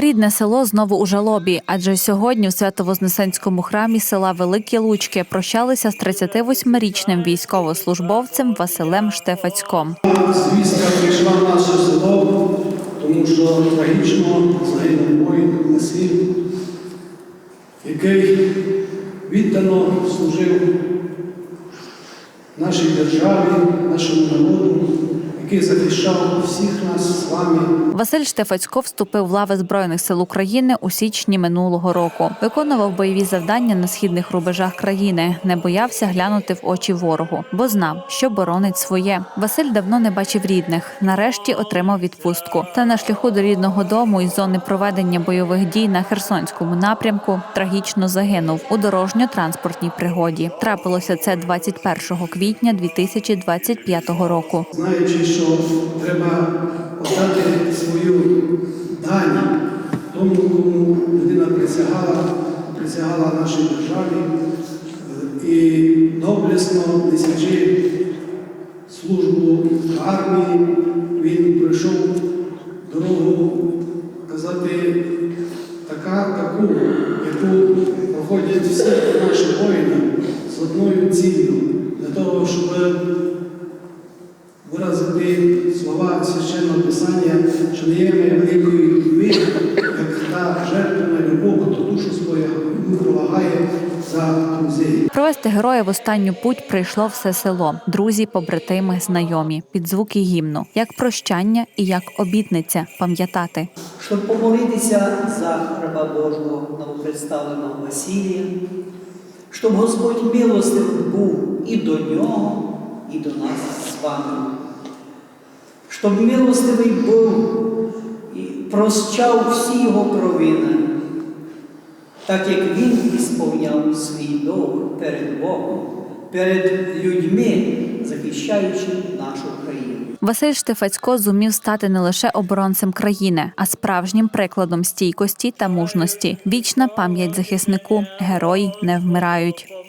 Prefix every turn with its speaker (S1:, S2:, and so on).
S1: Рідне село знову у жалобі, адже сьогодні в Свято-Вознесенському храмі села Великі Лучки прощалися з 38-річним військовослужбовцем Василем Штефацьком.
S2: Звістка прийшла в наше село, тому що трагічно загинув воїн Василь, який віддано служив нашій державі, нашому народу, який захищав всіх нас з вами.
S1: Василь Штефацько вступив в лави збройних сил України у січні минулого року. Виконував бойові завдання на східних рубежах країни, не боявся глянути в очі ворогу, бо знав, що боронить своє. Василь давно не бачив рідних. Нарешті отримав відпустку. Та на шляху до рідного дому із зони проведення бойових дій на Херсонському напрямку трагічно загинув у дорожньо-транспортній пригоді. Трапилося це 21 квітня 2025 року.
S2: знаючи, що треба подати свою дані тому, кому людина присягала, присягала нашій державі. І доблесно несячи службу в армії, він пройшов дорогу казати така, таку, яку проходять всі наші воїни з одною ціллю. Для того, щоб виразити слова священного писання, що не є великої любви, як та жертвена любов, хто душу свою полагає за друзей.
S1: Провести героя в останню путь прийшло все село, друзі, побратими, знайомі, під звуки гімну, як прощання і як обітниця пам'ятати.
S3: щоб помолитися за раба Божого новопредставленого Василія, щоб Господь милостив був і до нього, і до нас з вами. Щоб милостивий був і прощав всі його провини, так як він ісповняв свій долг перед Богом, перед людьми, захищаючи нашу країну.
S1: Василь Штефацько зумів стати не лише оборонцем країни, а справжнім прикладом стійкості та мужності. Вічна пам'ять захиснику герої не вмирають.